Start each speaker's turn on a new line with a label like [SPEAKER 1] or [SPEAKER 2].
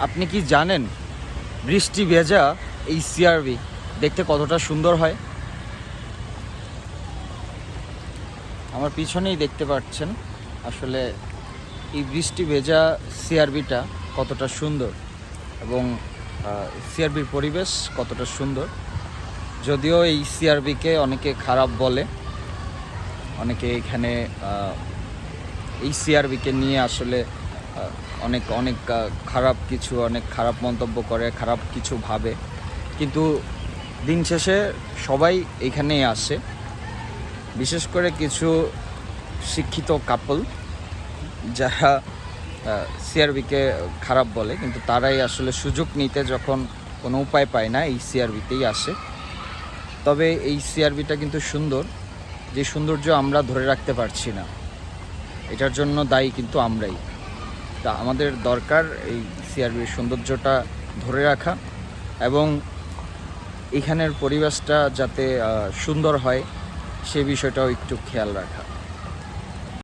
[SPEAKER 1] আপনি কি জানেন বৃষ্টি ভেজা এই সিআরবি দেখতে কতটা সুন্দর হয়? আমার পিছনেই দেখতে পাচ্ছেন আসলে এই বৃষ্টি ভেজা সিআরবিটা কতটা সুন্দর এবং সিআরবির পরিবেশ কতটা সুন্দর। যদিও এই সিআরবিকে অনেকে খারাপ বলে, অনেকে এখানে এই সিআরবিকে নিয়ে আসলে অনেক অনেক খারাপ কিছু, অনেক খারাপ মন্তব্য করে, খারাপ কিছু ভাবে। কিন্তু দিন শেষে সবাই এখানেই আসে। বিশেষ করে কিছু শিক্ষিত কাপল যারা সিআরবিকে খারাপ বলে, কিন্তু তারাই আসলে সুযোগ নিতে যখন কোনো উপায় পায় না, এই সিআরবিতেই আসে। তবে এই সিআরবিটা কিন্তু সুন্দর, যে সৌন্দর্য আমরা ধরে রাখতে পারছি না। এটার জন্য দায়ী কিন্তু আমরাই। তা আমাদের দরকার এই সিআরবির সৌন্দর্যটা ধরে রাখা এবং এখানের পরিবেশটা যাতে সুন্দর হয়, সে বিষয়টাও একটু খেয়াল রাখা।